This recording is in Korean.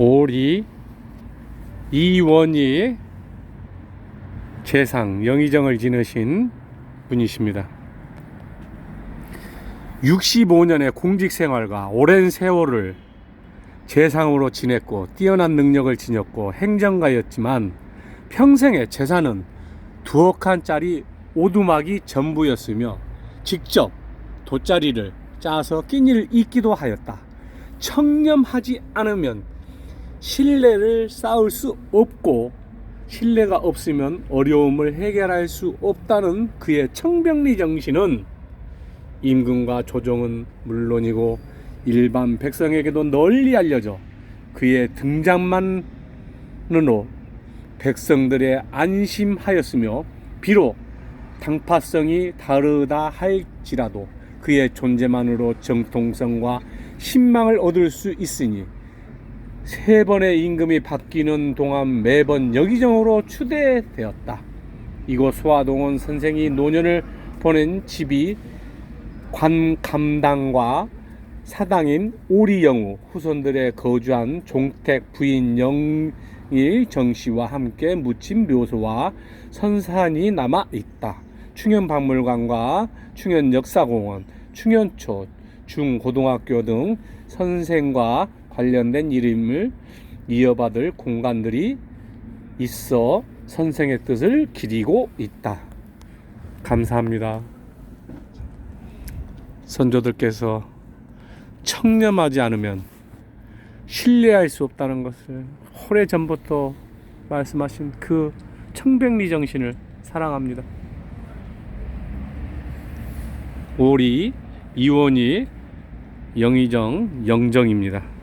오리 이원희 재상 영의정을 지내신 분이십니다. 65년의 공직 생활과 오랜 세월을 재상으로 지냈고 뛰어난 능력을 지녔고 행정가였지만 평생의 재산은 두억 칸짜리 오두막이 전부였으며 직접 돗자리를 짜서 끼니를 잊기도 하였다. 청렴하지 않으면 신뢰를 쌓을 수 없고 신뢰가 없으면 어려움을 해결할 수 없다는 그의 청병리 정신은 임금과 조정은 물론이고 일반 백성에게도 널리 알려져 그의 등장만으로 백성들의 안심하였으며 비록 당파성이 다르다 할지라도 그의 존재만으로 정통성과 신망을 얻을 수 있으니 세 번의 임금이 바뀌는 동안 매번 여기정으로 추대되었다. 이곳 소화동원 선생이 노년을 보낸 집이 관감당과 사당인 오리영우 후손들의 거주한 종택 부인 영일 정씨와 함께 묻힌 묘소와 선산이 남아 있다. 충현박물관과 충현역사공원, 충현초, 중고등학교 등 선생과 관련된 이름을 이어받을 공간들이 있어 선생의 뜻을 기리고 있다. 감사합니다. 선조들께서 청렴하지 않으면 신뢰할 수 없다는 것을 오래 전부터 말씀하신 그 청백리 정신을 사랑합니다. 오리 이원희 영의정 영정입니다.